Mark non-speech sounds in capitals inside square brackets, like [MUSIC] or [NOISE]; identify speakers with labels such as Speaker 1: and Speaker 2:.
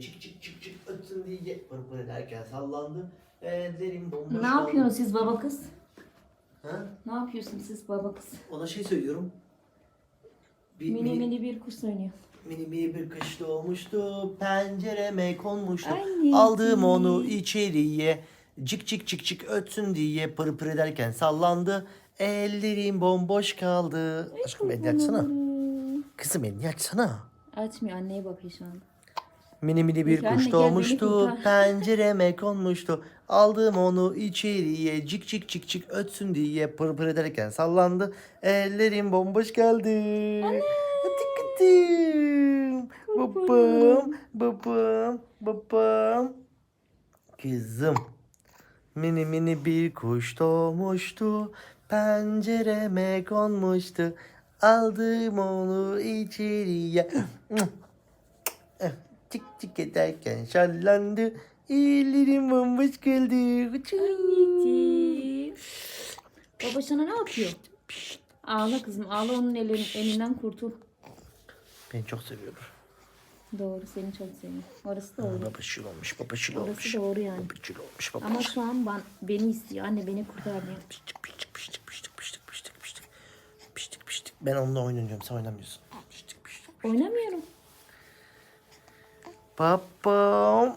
Speaker 1: Çık çık çık çık ötsün diye pırpır ederken sallandı. Ellerim bomboş
Speaker 2: Ne
Speaker 1: kaldı.
Speaker 2: yapıyorsunuz siz baba kız?
Speaker 1: Ha?
Speaker 2: Ne yapıyorsunuz siz baba kız?
Speaker 1: Ona şey söylüyorum. Bir,
Speaker 2: Mini
Speaker 1: mini,
Speaker 2: mini bir kuş oynuyor.
Speaker 1: mini mini bir kış doğmuştu. Pencereme konmuştu.
Speaker 2: Anneciğim.
Speaker 1: Aldım onu içeriye. Cik cik cik cik ötsün diye pır pır ederken sallandı. Ellerim bomboş kaldı. Aşkım elini açsana. Kızım elini açsana.
Speaker 2: Açmıyor anneye bakıyor şu anda.
Speaker 1: Mini mini bir kuş
Speaker 2: gel beni
Speaker 1: doğmuştu.
Speaker 2: kurtar.
Speaker 1: Pencereme konmuştu. Aldım onu içeriye. Cik cik cik cik ötsün diye pır pır ederken sallandı. Ellerim bomboş. Hadi kızım. Babam, babam, babam. Kızım. Mini mini bir kuş doğmuştu. Pencereme konmuştu. Aldım onu içeriye. [LAUGHS] Çık çık ederken şallandı. Ellerim bomboş kaldı.
Speaker 2: Anneciğim. Baba sana ne yapıyor? Ağla kızım ağla onun elin, elinden kurtul.
Speaker 1: Beni çok seviyor.
Speaker 2: Doğru seni çok seviyor. Orası doğru.
Speaker 1: Babacıl olmuş, babacıl
Speaker 2: Orası
Speaker 1: olmuş.
Speaker 2: doğru yani.
Speaker 1: Babacıl olmuş,
Speaker 2: Ama
Speaker 1: babacıl.
Speaker 2: şu an ben, beni istiyor. Anne beni kurtar diyor.
Speaker 1: Piştik piştik piştik piştik piştik piştik piştik. Piştik piştik. Ben onunla oynayacağım, sen oynamıyorsun. Piştik piştik.
Speaker 2: Oynamıyorum.
Speaker 1: Papão.